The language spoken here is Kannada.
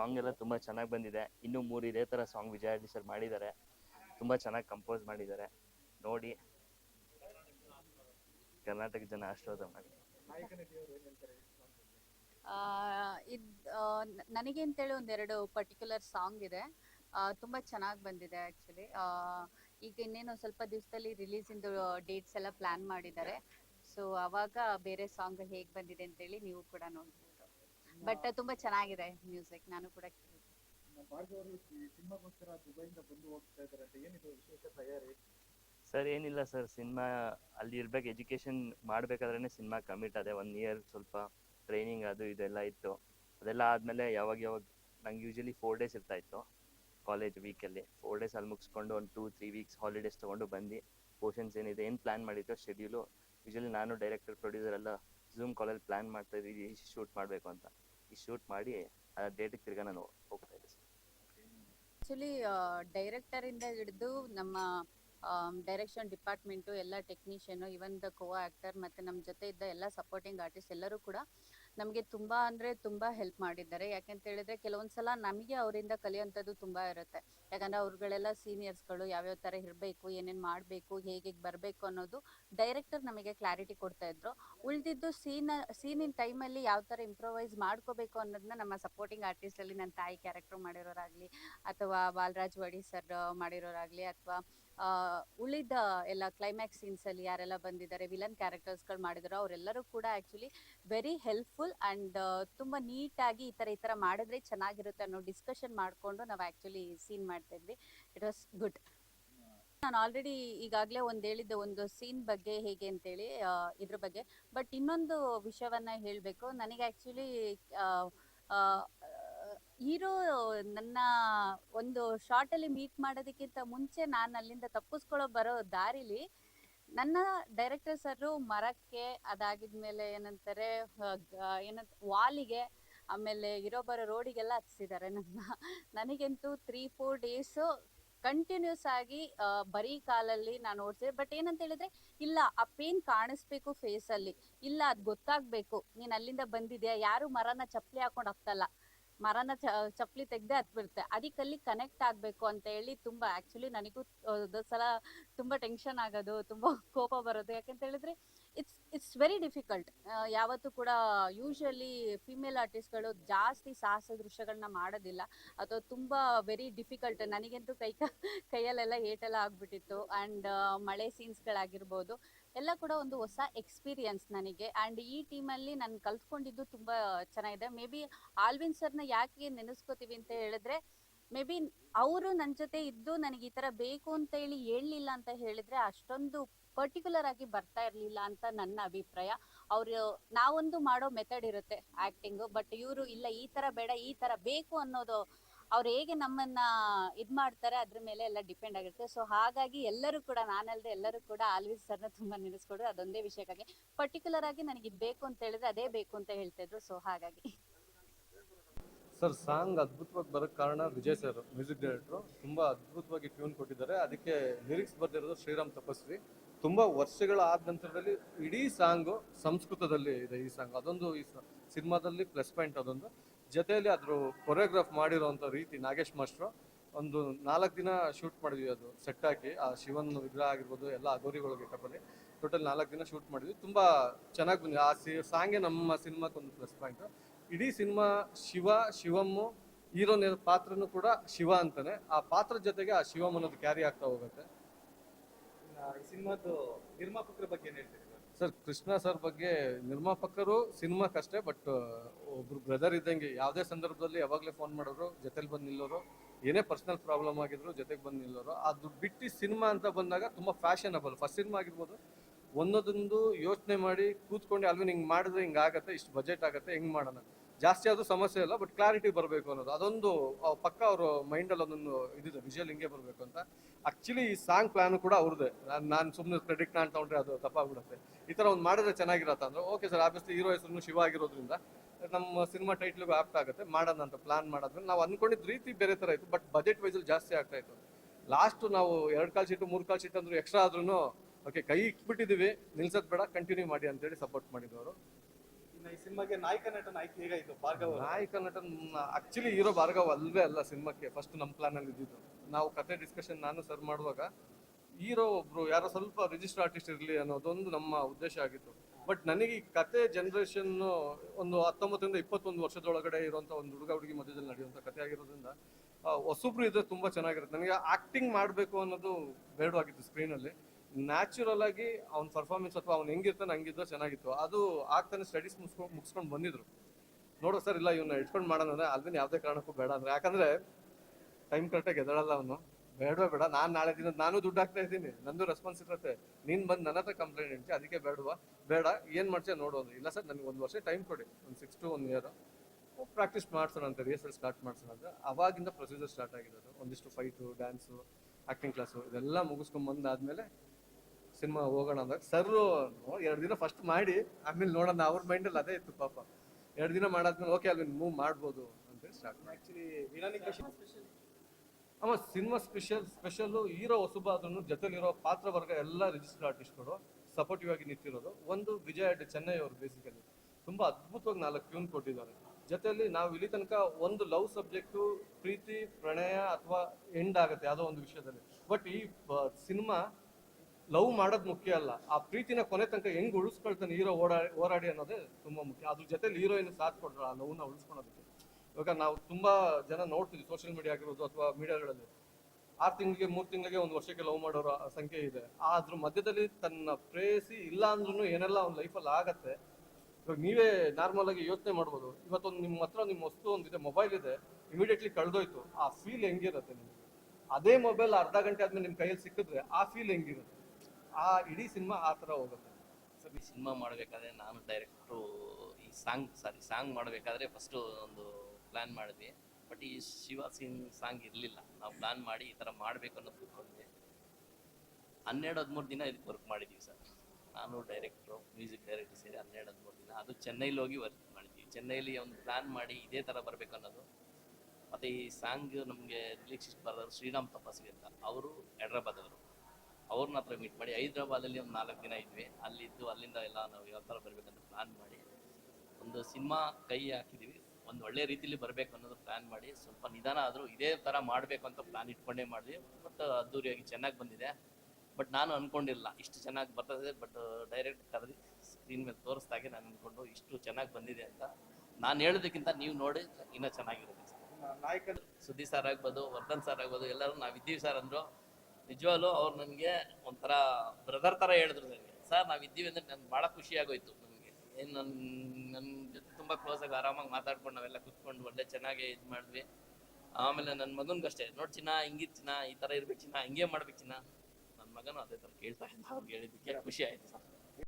ಸಾಂಗ್ ಎಲ್ಲ ತುಂಬಾ ಚೆನ್ನಾಗಿ ಬಂದಿದೆ. ಇನ್ನೂ ಮೂರು ಇದೇ ಥರ ಸಾಂಗ್ ವಿಜಯ ಸರ್ ಮಾಡಿದ್ದಾರೆ. ತುಂಬಾ ಚೆನ್ನಾಗಿ ಕಂಪೋಸ್ ಮಾಡಿದ್ದಾರೆ. ನೋಡಿ. ಕರ್ನಾಟಕ ಜನ ಆಶೀರ್ವಾದ ಮಾಡಿ. ಇದ್ ಅಂತ ನನಗೆ ಅಂತೇಳಿ ಒಂದೆರಡು ಪರ್ಟಿಕ್ಯುಲರ್ ಸಾಂಗ್ ಇದೆ. ತುಂಬಾ ಚೆನ್ನಾಗಿ ಬಂದಿದೆ ಆಕ್ಚುಲಿ ಈಗ ಇನ್ನೇನು ಸ್ವಲ್ಪ ದಿವಸದಲ್ಲಿ ರಿಲೀಸ್ ಇಂದು ಡೇಟ್ಸ್ ಎಲ್ಲ ಪ್ಲಾನ್ ಮಾಡಿದ್ದಾರೆ. ಸೊ ಅವಾಗ ಬೇರೆ ಸಾಂಗ್ ಹೇಗ್ ಬಂದಿದೆ ಅಂತೇಳಿ ನೀವು ಕೂಡ ನೋಡ್ಬೋದು. ಬಟ್ ತುಂಬಾ ಚೆನ್ನಾಗಿದೆ ಮ್ಯೂಸಿಕ್ ನಾನು ಕೂಡ ಸರ್ ಏನಿಲ್ಲ ಸರ್. ಸಿನಿಮಾ ಅಲ್ಲಿ ಇರ್ಬೇಕು. ಎಜುಕೇಶನ್ ಮಾಡ್ಬೇಕಾದ್ರೆ ಸಿನಿಮಾ ಕಮಿಟ್ ಅದೇ ಒನ್ ಇಯರ್ ಸ್ವಲ್ಪ ಟ್ರೈನಿಂಗ್ ಅದು ಇದೆಲ್ಲ ಇತ್ತು. ಅದೆಲ್ಲ ಆದಮೇಲೆ ಯಾವಾಗ ಯಾವಾಗ ನಂಗೆ ಯೂಶಲಿ ಫೋರ್ ಡೇಸ್ ಇರ್ತಾ ಇತ್ತು. ಕಾಲೇಜ್ ವೀಕಲ್ಲಿ ಫೋರ್ ಡೇಸ್ ಅಲ್ಲಿ ಮುಗಿಸ್ಕೊಂಡು ಒಂದು ಟೂ ತ್ರೀ ವೀಕ್ಸ್ ಹಾಲಿಡೇಸ್ ತಗೊಂಡು ಬಂದು ಪೋರ್ಷನ್ಸ್ ಏನಿದೆ ಏನು ಪ್ಲಾನ್ ಮಾಡಿತ್ತು ಶೆಡ್ಯೂಲು ಯೂಶಲಿ ನಾನು ಡೈರೆಕ್ಟರ್ ಪ್ರೊಡ್ಯೂಸರ್ ಎಲ್ಲ ಝೂಮ್ ಕಾಲಲ್ಲಿ ಪ್ಲಾನ್ ಮಾಡ್ತಾ ಇದ್ದೀವಿ ಶೂಟ್ ಮಾಡಬೇಕು ಅಂತ. ಶೂಟ್ ಮಾಡಿ ಆ ಡೇಟಿಗೆ ತಿರ್ಗಾ ನಾನು ಹೋಗ್ತಾ ಇದ್ದೆ ಆಕ್ಚುಲಿ ಡೈರೆಕ್ಟರ್ ಇಂದ ಹಿಡಿದು ನಮ್ಮ ಡೈರೆಕ್ಷನ್ ಡಿಪಾರ್ಟ್ಮೆಂಟು ಎಲ್ಲ technician even the co actor ಮತ್ತೆ ನಮ್ಮ ಜೊತೆ ಇದ್ದ ಎಲ್ಲ ಸಪೋರ್ಟಿಂಗ್ ಆರ್ಟಿಸ್ಟ್ ಎಲ್ಲರೂ ಕೂಡ ನಮಗೆ ತುಂಬಾ ಅಂದ್ರೆ ತುಂಬಾ ಹೆಲ್ಪ್ ಮಾಡಿದ್ದಾರೆ. ಯಾಕೆಂತ ಹೇಳಿದ್ರೆ ಕೆಲವೊಂದ್ಸಲ ನಮಗೆ ಅವರಿಂದ ಕಲಿಯುವಂಥದ್ದು ತುಂಬಾ ಇರುತ್ತೆ. ಯಾಕಂದ್ರೆ ಅವ್ರುಗಳೆಲ್ಲ ಸೀನಿಯರ್ಸ್ಗಳು ಯಾವ್ಯಾವ ತರ ಇರಬೇಕು, ಏನೇನು ಮಾಡಬೇಕು, ಹೇಗೆ ಬರಬೇಕು ಅನ್ನೋದು ಡೈರೆಕ್ಟರ್ ನಮಗೆ ಕ್ಲಾರಿಟಿ ಕೊಡ್ತಾ ಇದ್ರು. ಉಳಿದಿದ್ದು ಸೀನ್ ಸೀನಿನ ಟೈಮಲ್ಲಿ ಯಾವ ತರ ಇಂಪ್ರೊವೈಸ್ ಮಾಡ್ಕೋಬೇಕು ಅನ್ನೋದನ್ನ ನಮ್ಮ ಸಪೋರ್ಟಿಂಗ್ ಆರ್ಟಿಸ್ಟ್ ಅಲ್ಲಿ ನನ್ನ ತಾಯಿ ಕ್ಯಾರೆಕ್ಟರ್ ಮಾಡಿರೋರಾಗಲಿ, ಅಥವಾ ಬಾಲರಾಜ್ ವಡಿ ಸರ್ ಮಾಡಿರೋರಾಗ್ಲಿ, ಅಥವಾ ಉಳಿದ ಎಲ್ಲ ಕ್ಲೈಮ್ಯಾಕ್ಸ್ ಸೀನ್ಸ್ ಅಲ್ಲಿ ಯಾರೆಲ್ಲ ಬಂದಿದ್ದಾರೆ ವಿಲನ್ ಕ್ಯಾರೆಕ್ಟರ್ಸ್ಗಳು ಮಾಡಿದ್ರು ಅವರೆಲ್ಲರೂ ಕೂಡ ಆಕ್ಚುಲಿ ವೆರಿ ಹೆಲ್ಪ್ಫುಲ್ ಅಂಡ್ ತುಂಬಾ ನೀಟಾಗಿ ಈ ತರ ಈ ತರ ಮಾಡಿದ್ರೆ ಚೆನ್ನಾಗಿರುತ್ತೆ ಅನ್ನೋ ಡಿಸ್ಕಷನ್ ಮಾಡ್ಕೊಂಡು ನಾವು ಆಕ್ಚುಲಿ ಸೀನ್ ಮಾಡ್ತಾ ಇದ್ವಿ. ಇಟ್ ವಾಸ್ ಗುಡ್ ನಾನು ಆಲ್ರೆಡಿ ಈಗಾಗಲೇ ಒಂದು ಹೇಳಿದ್ದೆ, ಒಂದು ಸೀನ್ ಬಗ್ಗೆ ಹೇಗೆ ಅಂತೇಳಿ ಇದ್ರ ಬಗ್ಗೆ. ಬಟ್ ಇನ್ನೊಂದು ವಿಷಯವನ್ನ ಹೇಳಬೇಕು. ನನಗೆ ಆ್ಯಕ್ಚುಲಿ ಹೀರೋ ನನ್ನ ಒಂದು ಶಾರ್ಟ್ ಅಲ್ಲಿ ಮೀಟ್ ಮಾಡೋದಕ್ಕಿಂತ ಮುಂಚೆ ನಾನು ಅಲ್ಲಿಂದ ತಪ್ಪಿಸ್ಕೊಳ್ಳೋ ಬರೋ ದಾರಿಲಿ ನನ್ನ ಡೈರೆಕ್ಟರ್ ಸರ್ ಮರಕ್ಕೆ ಅದಾಗಿದ್ಮೇಲೆ ಏನಂತಾರೆ ಏನಂತ ವಾಲಿಗೆ ಆಮೇಲೆ ಇರೋ ಬರೋ ರೋಡಿಗೆಲ್ಲ ಹಚ್ಚಿದ್ದಾರೆ ನನ್ನ. ನನಗಂತೂ ತ್ರೀ ಫೋರ್ ಡೇಸು ಕಂಟಿನ್ಯೂಸ್ ಆಗಿ ಬರೀ ಕಾಲಲ್ಲಿ ನಾನು ಓಡಿಸಿದೆ. ಬಟ್ ಏನಂತ ಹೇಳಿದ್ರೆ, ಇಲ್ಲ, ಆ ಪೇನ್ ಕಾಣಿಸ್ಬೇಕು ಫೇಸ್ ಅಲ್ಲಿ. ಇಲ್ಲ, ಅದು ಗೊತ್ತಾಗ್ಬೇಕು. ನೀನು ಅಲ್ಲಿಂದ ಬಂದಿದ್ಯಾ? ಯಾರು ಮರನ ಚಪ್ಪಲಿ ಹಾಕೊಂಡು ಹತ್ತಲ್ಲ. ಮರನ ಚಪ್ಪಲಿ ತೆಗ್ದೆ ಹತ್ಬಿಡುತ್ತೆ ಅದಕ್ಕಲ್ಲಿ ಕನೆಕ್ಟ್ ಆಗ್ಬೇಕು ಅಂತ ಹೇಳಿ ತುಂಬಾ ಆಕ್ಚುಲಿ ನನಗೂ ಸಲ ತುಂಬಾ ಟೆನ್ಷನ್ ಆಗೋದು, ತುಂಬಾ ಕೋಪ ಬರೋದು. ಯಾಕಂತ ಹೇಳಿದ್ರೆ ಇಟ್ಸ್ ಇಟ್ಸ್ ವೆರಿ ಡಿಫಿಕಲ್ಟ್ ಯಾವತ್ತೂ ಕೂಡ ಯೂಶಲಿ ಫಿಮೇಲ್ ಆರ್ಟಿಸ್ಟ್ಗಳು ಜಾಸ್ತಿ ಸಾಹಸ ದೃಶ್ಯಗಳನ್ನ ಮಾಡೋದಿಲ್ಲ. ಅಥವಾ ತುಂಬಾ ವೆರಿ ಡಿಫಿಕಲ್ಟ್ ನನಗಂತೂ ಕೈ ಕ- ಕೈಯಲ್ಲೆಲ್ಲ ಏಟೆಲ್ಲ ಆಗ್ಬಿಟ್ಟಿತ್ತು. ಆ್ಯಂಡ್ ಮಳೆ ಸೀನ್ಸ್ಗಳಾಗಿರ್ಬೋದು ಎಲ್ಲ ಕೂಡ ಒಂದು ಹೊಸ ಎಕ್ಸ್ಪೀರಿಯನ್ಸ್ ನನಗೆ. ಆ್ಯಂಡ್ ಈ ಟೀಮಲ್ಲಿ ನಾನು ಕಲ್ತ್ಕೊಂಡಿದ್ದು ತುಂಬ ಚೆನ್ನಾಗಿದೆ. ಮೇ ಬಿ ಆಲ್ವಿನ್ ಸರ್ನ ಯಾಕೆ ನೆನೆಸ್ಕೋತೀವಿ ಅಂತ ಹೇಳಿದ್ರೆ ಮೇ ಬಿ ಅವರು ನನ್ನ ಜೊತೆ ಇದ್ದು ನನಗೆ ಈ ಥರ ಬೇಕು ಅಂತ ಹೇಳಿ ಹೇಳಲಿಲ್ಲ ಅಂತ ಹೇಳಿದ್ರೆ ಅಷ್ಟೊಂದು ಪರ್ಟಿಕ್ಯುಲರ್ ಆಗಿ ಬರ್ತಾ ಇರಲಿಲ್ಲ ಅಂತ ನನ್ನ ಅಭಿಪ್ರಾಯ. ಅವರು ನಾವೊಂದು ಮಾಡೋ ಮೆಥಡ್ ಇರುತ್ತೆ ಆ್ಯಕ್ಟಿಂಗು ಬಟ್ ಇವರು ಇಲ್ಲ ಈ ಥರ ಬೇಡ, ಈ ಥರ ಬೇಕು ಅನ್ನೋದು ಅವ್ರು ಹೇಗೆ ನಮ್ಮನ್ನ ಇದ್ ಮಾಡ್ತಾರೆ ಅದ್ರ ಮೇಲೆ ಎಲ್ಲ ಡಿಪೆಂಡ್ ಆಗಿರುತ್ತೆ. ಸೊ ಹಾಗಾಗಿ ಎಲ್ಲರೂ ಕೂಡ, ನಾನಲ್ದೆ ಎಲ್ಲರೂ ಕೂಡ ಆಲ್ವಿಸ್ ಸರ್ನ ತುಂಬಾ ನೆನೆಸ್ಕೊಡ್ರು ಅದೊಂದೇ ವಿಷಯಕ್ಕಾಗಿ. ಪರ್ಟಿಕ್ಯುಲರ್ ಆಗಿ ನನಗೆ ಇದು ಬೇಕು ಅಂತ ಹೇಳಿದ್ರೆ ಅದೇ ಬೇಕು ಅಂತ ಹೇಳ್ತಾ ಇದ್ರು. ಸೊ ಹಾಗಾಗಿ. ಸರ್, ಸಾಂಗ್ ಅದ್ಭುತವಾಗಿ ಬರೋಕ್ಕೆ ಕಾರಣ ವಿಜಯ್ ಸರ್, ಮ್ಯೂಸಿಕ್ ಡೈರೆಕ್ಟ್ರು. ತುಂಬ ಅದ್ಭುತವಾಗಿ ಟ್ಯೂನ್ ಕೊಟ್ಟಿದ್ದಾರೆ. ಅದಕ್ಕೆ ಲಿರಿಕ್ಸ್ ಬರ್ದಿರೋದು ಶ್ರೀರಾಮ್ ತಪಸ್ವಿ. ತುಂಬ ವರ್ಷಗಳ ಆದ ನಂತರದಲ್ಲಿ ಇಡೀ ಸಾಂಗು ಸಂಸ್ಕೃತದಲ್ಲಿ ಇದೆ ಈ ಸಾಂಗ್. ಅದೊಂದು ಈ ಸಿನಿಮಾದಲ್ಲಿ ಪ್ಲಸ್ ಪಾಯಿಂಟ್ ಅದೊಂದು. ಜೊತೆಯಲ್ಲಿ ಅದ್ರ ಕೊರಿಯೋಗ್ರಾಫ್ ಮಾಡಿರೋಂಥ ರೀತಿ ನಾಗೇಶ್ ಮಾಸ್ಟ್ರು ಒಂದು ನಾಲ್ಕು ದಿನ ಶೂಟ್ ಮಾಡಿದ್ವಿ ಅದು ಸೆಟ್ ಹಾಕಿ ಆ ಶಿವನ್ ವಿಗ್ರಹ ಆಗಿರ್ಬೋದು, ಎಲ್ಲ ಅಗೋರಿಗಳಿಗೆ ಗೆಟಪಲ್ಲಿ ಟೋಟಲ್ ನಾಲ್ಕು ದಿನ ಶೂಟ್ ಮಾಡಿದ್ವಿ. ತುಂಬ ಚೆನ್ನಾಗಿ ಬಂದಿದೆ. ಆ ಸಿ, ಸಾಂಗೆ ನಮ್ಮ ಸಿನಿಮಾಕ್ಕೊಂದು ಪ್ಲಸ್ ಪಾಯಿಂಟ್ ಇಡೀ ಸಿನಿಮಾ ಶಿವ, ಶಿವಮ್ಮು ಹೀರೋನ ಪಾತ್ರನೂ ಕೂಡ ಶಿವ ಅಂತಾನೆ. ಆ ಪಾತ್ರ ಜೊತೆಗೆ ಆ ಶಿವಮ್ ಅನ್ನೋದು ಕ್ಯಾರಿ ಆಗ್ತಾ ಹೋಗುತ್ತೆ. ಈ ಸಿನಿಮಾದ್ದು ನಿರ್ಮಾಪಕರ ಬಗ್ಗೆ ಏನು ಹೇಳ್ತೀರಿ? ಸರ್? ಕೃಷ್ಣ ಸರ್ ಬಗ್ಗೆ ನಿರ್ಮಾಪಕರು ಸಿನಿಮಾಕ್ಕಷ್ಟೇ ಬಟ್ ಒಬ್ರು ಬ್ರದರ್ ಇದ್ದಂಗೆ ಯಾವುದೇ ಸಂದರ್ಭದಲ್ಲಿ ಯಾವಾಗಲೇ ಫೋನ್ ಮಾಡೋರು ಜೊತೆಲಿ ಬಂದು ನಿಲ್ಲೋರು. ಏನೇ ಪರ್ಸನಲ್ ಪ್ರಾಬ್ಲಮ್ ಆಗಿದ್ರು ಜೊತೆಗೆ ಬಂದು ನಿಲ್ಲೋರು. ಅದು ಬಿಟ್ಟು ಸಿನಿಮಾ ಅಂತ ಬಂದಾಗ ತುಂಬ ಫ್ಯಾಷನಬಲ್ ಫಸ್ಟ್ ಸಿನಿಮಾ ಆಗಿರ್ಬೋದು. ಒಂದೊಂದೊಂದು ಯೋಚನೆ ಮಾಡಿ ಕೂತ್ಕೊಂಡು, ಅಲ್ವೇ ಹಿಂಗೆ ಮಾಡಿದ್ರೆ ಹಿಂಗೆ ಆಗತ್ತೆ, ಇಷ್ಟು ಬಜೆಟ್ ಆಗುತ್ತೆ, ಹೆಂಗೆ ಮಾಡೋಣ? ಜಾಸ್ತಿ ಆದರೂ ಸಮಸ್ಯೆ ಇಲ್ಲ ಬಟ್ ಕ್ಲಾರಿಟಿ ಬರಬೇಕು ಅನ್ನೋದು. ಅದೊಂದು ಪಕ್ಕ ಅವರು ಮೈಂಡಲ್ಲಿ ಒಂದೊಂದು ಇದಿದೆ ವಿಜುವಲ್ ಹಿಂಗೆ ಬರಬೇಕು ಅಂತ. ಆಕ್ಚುಲಿ ಈ ಸಾಂಗ್ ಪ್ಲಾನ್ ಕೂಡ ಅವ್ರದ್ದೇ. ನಾನು ಸುಮ್ಮನೆ ಕ್ರೆಡಿಟ್ ನಾನು ತಗೊಂಡ್ರೆ ಅದು ತಪ್ಪಾಗ್ಬಿಡುತ್ತೆ. ಈ ಥರ ಒಂದು ಮಾಡಿದ್ರೆ ಚೆನ್ನಾಗಿರತ್ತೆ ಅಂದ್ರೆ ಓಕೆ ಸರ್ ಆಬ್ವಿಯಸ್ಲಿ ಹೀರೋ ಹೆಸರು ಶಿವ ಆಗಿರೋದ್ರಿಂದ ನಮ್ಮ ಸಿನಿಮಾ ಟೈಟ್ಲಿಗೂ ಆಪ್ಟ್ ಆಗುತ್ತೆ. ಮಾಡೋಣ ಅಂತ ಪ್ಲಾನ್ ಮಾಡೋದ್ಮೇಲೆ ನಾವು ಅಂದ್ಕೊಂಡಿದ್ದ ರೀತಿ ಬೇರೆ ಥರ ಇತ್ತು ಬಟ್ ಬಜೆಟ್ ವೈಸಲ್ಲಿ ಜಾಸ್ತಿ ಆಗ್ತಾ ಇತ್ತು. ಲಾಸ್ಟ್ ನಾವು ಎರಡು ಕಾಲ್ ಸೀಟು ಮೂರು ಕಾಲ್ ಸೀಟ್ ಅಂದ್ರೆ ಎಕ್ಸ್ಟ್ರಾ ಆದ್ರೂ ಓಕೆ ಕೈ ಇಟ್ಬಿಟ್ಟಿದ್ದೀವಿ ನಿಲ್ಸೋದು ಬೇಡ ಕಂಟಿನ್ಯೂ ಮಾಡಿ ಅಂತೇಳಿ ಸಪೋರ್ಟ್ ಮಾಡಿದವರು. ಈ ನಾಯಕ ನಟನ ಆಯ್ಕೆ ನಾಯಕ ನಟನ್ ಆಕ್ಚುಲಿ ಹೀರೋ ಭಾರ್ಗವ್ ಅಲ್ವೇ ಅಲ್ಲ ಸಿನಿಮಾಕ್ಕೆ ಫಸ್ಟ್ ನಮ್ಮ ಪ್ಲಾನ್ ಅಲ್ಲಿ ಇದ್ದಿದ್ದು. ನಾವು ಕತೆ ಡಿಸ್ಕಷನ್ ನಾನು ಸರ್ ಮಾಡುವಾಗ ಹೀರೋ ಒಬ್ರು, ಯಾರೋ ಸ್ವಲ್ಪ ರಿಜಿಸ್ಟರ್ ಆರ್ಟಿಸ್ಟ್ ಇರಲಿ ಅನ್ನೋದೊಂದು ನಮ್ಮ ಉದ್ದೇಶ ಆಗಿತ್ತು. ಬಟ್ ನನಗೆ ಈ ಕತೆ ಜನರೇಷನ್ ಒಂದು ಹತ್ತೊಂಬತ್ತರಿಂದ ಇಪ್ಪತ್ತೊಂದು ವರ್ಷದೊಳಗಡೆ ಇರುವಂತ ಒಂದು ಹುಡುಗ ಹುಡುಗಿ ಮಧ್ಯದಲ್ಲಿ ನಡೆಯುವಂತ ಕತೆ ಆಗಿರೋದ್ರಿಂದ ಹೊಸಬ್ರು ಇದ್ರೆ ತುಂಬಾ ಚೆನ್ನಾಗಿರುತ್ತೆ. ನನಗೆ ಆಕ್ಟಿಂಗ್ ಮಾಡಬೇಕು ಅನ್ನೋದು ಬೇಡವಾಗಿತ್ತು ಸ್ಕ್ರೀನ್ ಅಲ್ಲಿ. ನ್ಯಾಚುರಲ್ ಆಗಿ ಅವ್ನ ಪರ್ಫಾರ್ಮೆನ್ಸ್ ಅಥವಾ ಅವ್ನು ಹೆಂಗಿರ್ತಾನೆ, ಹಂಗಿದ್ರೆ ಚೆನ್ನಾಗಿತ್ತು. ಅದು ಆಗ್ತಾನೆ ಸ್ಟಡೀಸ್ ಮುಗಿಸ್ಕೊಂಡು ಮುಗಿಸ್ಕೊಂಡು ಬಂದಿದ್ರು. ನೋಡೋ ಸರ್, ಇಲ್ಲ ಇವನ್ನ ಇಟ್ಕೊಂಡು ಮಾಡೋಣ ಅಂದ್ರೆ ಅಲ್ವೇನು ಯಾವುದೇ ಕಾರಣಕ್ಕೂ ಬೇಡ ಅಂದ್ರೆ. ಯಾಕಂದ್ರೆ ಟೈಮ್ ಕರೆಕ್ಟಾಗಿ ಎದಳಲ್ಲ ಅವನು. ಬೇಡವೇ ಬೇಡ. ನಾನು ನಾಳೆ ದಿನ ನಾನು ದುಡ್ಡು ಹಾಕ್ತಾ ಇದ್ದೀನಿ. ನಂದು ರೆಸ್ಪಾನ್ಸ್ ಇರುತ್ತೆ ನೀನು ಬಂದು ನನ್ನ ಹತ್ರ ಕಂಪ್ಲೇಂಟ್ ಇಡ್ತಿ ಅದಕ್ಕೆ ಬೇಡವಾ? ಬೇಡ. ಏನು ಮಾಡ್ತೀಯ ನೋಡೋದು ಇಲ್ಲ ಸರ್, ನನಗೆ ಒಂದು ವರ್ಷ ಟೈಮ್ ಕೊಡಿ. ಒಂದು six to one year practice ಮಾಡ್ಸೋಣ ಅಂತ ರಿಹರ್ಸಲ್ ಸ್ಟಾರ್ಟ್ ಮಾಡ್ಸೋಣ ಅಂತ. ಅವಾಗಿಂದ ಪ್ರೊಸೀಜರ್ ಸ್ಟಾರ್ಟ್ ಆಗಿರೋದು. ಒಂದಿಷ್ಟು ಫೈಟು ಡ್ಯಾನ್ಸು ಆ್ಯಕ್ಟಿಂಗ್ ಕ್ಲಾಸು ಇದೆಲ್ಲ ಮುಗಿಸ್ಕೊಂಡ್ ಬಂದಾದ್ಮೇಲೆ ಸಿನಿಮಾ ಹೋಗೋಣ ಅಂದಾಗ ಸರ್ ಎರಡು ದಿನ ಫಸ್ಟ್ ಮಾಡಿ ಆಮೇಲೆ ನೋಡೋಣ ಅವ್ರ ಮೈಂಡಲ್ಲಿ ಅದೇ ಇತ್ತು ಪಾಪ. ಎರಡು ದಿನ ಮಾಡಾದ್ಮೇಲೆ ಓಕೆ ಅಲ್ಲಿ ಮೂವ್ ಮಾಡ್ಬೋದು ಅಂತ ಸ್ಟಾರ್ಟ್ ಮಾಡಿ. ಅಮ್ಮ ಸಿನಿಮಾ ಸ್ಪೆಷಲ್ ಸ್ಪೆಷಲ್ಲು ಹೀರೋ ಹೊಸಬಾದ್ರೂ ಜೊತೆಲಿರೋ ಪಾತ್ರ ವರ್ಗ ಎಲ್ಲ ರಿಜಿಸ್ಟರ್ ಆರ್ಟಿಸ್ಟ್ಗಳು ಸಪೋರ್ಟಿವ್ ಆಗಿ ನಿಂತಿರೋದು. ಒಂದು ವಿಜಯ್ ಅಡ್ ಚೆನ್ನೈ ಅವರು ಬೇಸಿಕಲಿ ತುಂಬಾ ಅದ್ಭುತವಾಗಿ ನಾಲ್ಕು ಟ್ಯೂನ್ ಕೊಟ್ಟಿದ್ದಾರೆ. ಜೊತೆಯಲ್ಲಿ ನಾವು ಇಲ್ಲಿ ತನಕ ಒಂದು ಲವ್ ಸಬ್ಜೆಕ್ಟು ಪ್ರೀತಿ ಪ್ರಣಯ ಅಥವಾ ಎಂಡ್ ಆಗುತ್ತೆ ಯಾವುದೋ ಒಂದು ವಿಷಯದಲ್ಲಿ. ಬಟ್ ಈ ಸಿನಿಮಾ ಲವ್ ಮಾಡೋದು ಮುಖ್ಯ ಅಲ್ಲ. ಆ ಪ್ರೀತಿನ ಕೊನೆ ತನಕ ಹೆಂಗ್ ಉಳಿಸ್ಕೊಳ್ತಾನೆ ಹೀರೋ ಓಡಾಡಿ ಹೋರಾಡಿ ಅನ್ನೋದೇ ತುಂಬಾ ಮುಖ್ಯ. ಅದ್ರ ಜೊತೆಲಿ ಹೀರೋಯಿನ್ ಸಾಥ್ ಕೊಡ್ರ ಆ ಲವ್ನ ಉಳಿಸ್ಕೊಳೋದಕ್ಕೆ. ಇವಾಗ ನಾವು ತುಂಬಾ ಜನ ನೋಡ್ತೀವಿ, ಸೋಷಿಯಲ್ ಮೀಡಿಯಾ ಆಗಿರೋದು ಅಥವಾ ಮೀಡಿಯಾಗಳಲ್ಲಿ. ಆರು ತಿಂಗಳಿಗೆ, ಮೂರು ತಿಂಗಳಿಗೆ ಒಂದು ವರ್ಷಕ್ಕೆ ಲವ್ ಮಾಡೋರ ಸಂಖ್ಯೆ ಇದೆ. ಅದ್ರ ಮಧ್ಯದಲ್ಲಿ ತನ್ನ ಪ್ರೇಯಸಿ ಇಲ್ಲ ಅಂದ್ರೂ ಏನೆಲ್ಲ ಅವ್ನ ಲೈಫಲ್ಲಿ ಆಗತ್ತೆ, ಇವಾಗ ನೀವೇ ನಾರ್ಮಲ್ ಆಗಿ ಯೋಚನೆ ಮಾಡ್ಬೋದು. ಇವತ್ತೊಂದು ನಿಮ್ಮ ಹತ್ರ ನಿಮ್ಮ ವಸ್ತು ಒಂದಿದೆ ಮೊಬೈಲ್ ಇದೆ ಇಮಿಡಿಯೇಟ್ಲಿ ಕಳೆದೋಯ್ತು. ಆ ಫೀಲ್ ಹೆಂಗಿರುತ್ತೆ ನಿಮಗೆ? ಅದೇ ಮೊಬೈಲ್ ಅರ್ಧ ಗಂಟೆ ಆದ್ಮೇಲೆ ನಿಮ್ಮ ಕೈಯಲ್ಲಿ ಸಿಕ್ಕಿದ್ರೆ ಆ ಫೀಲ್ ಹೆಂಗಿರುತ್ತೆ? ಆ ಇಡೀ ಸಿನಿಮಾ ಆ ಥರ ಹೋಗುತ್ತೆ. ಸರ್, ಈ ಸಿನಿಮಾ ಮಾಡಬೇಕಾದ್ರೆ ನಾನು ಡೈರೆಕ್ಟ್ರು ಈ ಸಾಂಗ್ ಸಾರಿ ಸಾಂಗ್ ಮಾಡಬೇಕಾದ್ರೆ ಫಸ್ಟು ಒಂದು ಪ್ಲ್ಯಾನ್ ಮಾಡಿದ್ವಿ. ಬಟ್ ಈ ಶಿವ ಸಿಂಗ್ ಸಾಂಗ್ ಇರಲಿಲ್ಲ. ನಾವು ಪ್ಲ್ಯಾನ್ ಮಾಡಿ ಈ ಥರ ಮಾಡಬೇಕು ಅನ್ನೋದು ಕೂತ್ಕೊಂಡ್ವಿ ಹನ್ನೆರಡು, ಹದಿಮೂರು ದಿನ ಇದಕ್ಕೆ ವರ್ಕ್ ಮಾಡಿದ್ದೀವಿ ಸರ್. ನಾನು ಡೈರೆಕ್ಟ್ರು ಮ್ಯೂಸಿಕ್ ಡೈರೆಕ್ಟರ್ ಸೇರಿ ಹನ್ನೆರಡು, ಹದಿಮೂರು ದಿನ. ಅದು ಚೆನ್ನೈಲಿ ಹೋಗಿ ವರ್ಕ್ ಮಾಡಿದ್ವಿ. ಚೆನ್ನೈಲಿ ಒಂದು ಪ್ಲ್ಯಾನ್ ಮಾಡಿ ಇದೇ ಥರ ಬರಬೇಕು ಅನ್ನೋದು. ಮತ್ತು ಈ ಸಾಂಗ್ ನಮಗೆ ರಿಲೀಕ್ಸಿಸ್ಟ್ ಬರೋದು ಶ್ರೀರಾಮ್ ತಪಸ್ವಿ ಅಂತ. ಅವರು ಹೈದ್ರಾಬಾದವರು ಅವ್ರನ್ನ ಹತ್ರ ಮೀಟ್ ಮಾಡಿ ಹೈದ್ರಾಬಾದಲ್ಲಿ ಒಂದು ನಾಲ್ಕು ದಿನ ಇದ್ವಿ. ಅಲ್ಲಿದ್ದು ಅಲ್ಲಿಂದ ಎಲ್ಲ ನಾವು ಯಾವ ಥರ ಬರಬೇಕಂತ ಪ್ಲಾನ್ ಮಾಡಿ ಒಂದು ಸಿನಿಮಾ ಕೈ ಹಾಕಿದೀವಿ. ಒಂದು ಒಳ್ಳೆ ರೀತಿಲಿ ಬರಬೇಕು ಅನ್ನೋದು ಪ್ಲಾನ್ ಮಾಡಿ ಸ್ವಲ್ಪ ನಿಧಾನ ಆದರೂ ಇದೇ ಥರ ಮಾಡಬೇಕು ಅಂತ ಪ್ಲಾನ್ ಇಟ್ಕೊಂಡೇ ಮಾಡಿದ್ವಿ. ಬಟ್ ಅದ್ದೂರಿಯಾಗಿ ಚೆನ್ನಾಗಿ ಬಂದಿದೆ. ಬಟ್ ನಾನು ಅನ್ಕೊಂಡಿಲ್ಲ ಇಷ್ಟು ಚೆನ್ನಾಗಿ ಬರ್ತದೆ ಬಟ್ ಡೈರೆಕ್ಟ್ ಕರೆದು ಸ್ಕ್ರೀನ್ ಮೇಲೆ ತೋರಿಸ್ದಾಗೆ ನಾನು ಅಂದ್ಕೊಂಡು ಇಷ್ಟು ಚೆನ್ನಾಗಿ ಬಂದಿದೆ ಅಂತ ನಾನು ಹೇಳೋದಕ್ಕಿಂತ ನೀವು ನೋಡಿ ಇನ್ನೂ ಚೆನ್ನಾಗಿರುತ್ತೆ. ನಾಯಕ ಸುದ್ದಿ ಸರ್ ಆಗ್ಬೋದು ವರ್ಧನ್ ಸರ್ ಆಗ್ಬೋದು ಎಲ್ಲರೂ ನಾವು ಇದ್ದೀವಿ ಸರ್ ಅಂದ್ರು. ನಿಜವಾಗ್ಲೂ ಅವ್ರು ನನಗೆ ಒಂಥರ ಬ್ರದರ್ ಥರ ಹೇಳಿದ್ರು ನನಗೆ ಸರ್ ನಾವಿದ್ದೀವಿ ಅಂದ್ರೆ ನನ್ಗೆ ಭಾಳ ಖುಷಿ ಆಗೋಯ್ತು ನನಗೆ. ಏನು ನನ್ನ ನನ್ನ ಜೊತೆ ತುಂಬ ಕ್ಲೋಸ್ ಆಗಿ ಆರಾಮಾಗಿ ಮಾತಾಡ್ಕೊಂಡು ನಾವೆಲ್ಲ ಕುತ್ಕೊಂಡು ಒಳ್ಳೆ ಚೆನ್ನಾಗಿ ಇದು ಮಾಡಿದ್ವಿ. ಆಮೇಲೆ ನನ್ನ ಮಗನಿಗಷ್ಟೇ, ನೋಡಿ ಚಿನ್ನ ಹಿಂಗಿತ್ತು ಚಿನ್ನ, ಈ ಥರ ಇರ್ಬೇಕು ಚಿನ್ನ, ಹಿಂಗೆ ಮಾಡ್ಬೇಕು ಚಿನ್ನ. ನನ್ನ ಮಗನೂ ಅದೇ ಥರ ಕೇಳ್ತಾ ಇದ್ದ. ಅವ್ರಿಗೆ ಹೇಳಿದ್ದಕ್ಕೆ ಖುಷಿ ಆಯ್ತು ಸರ್.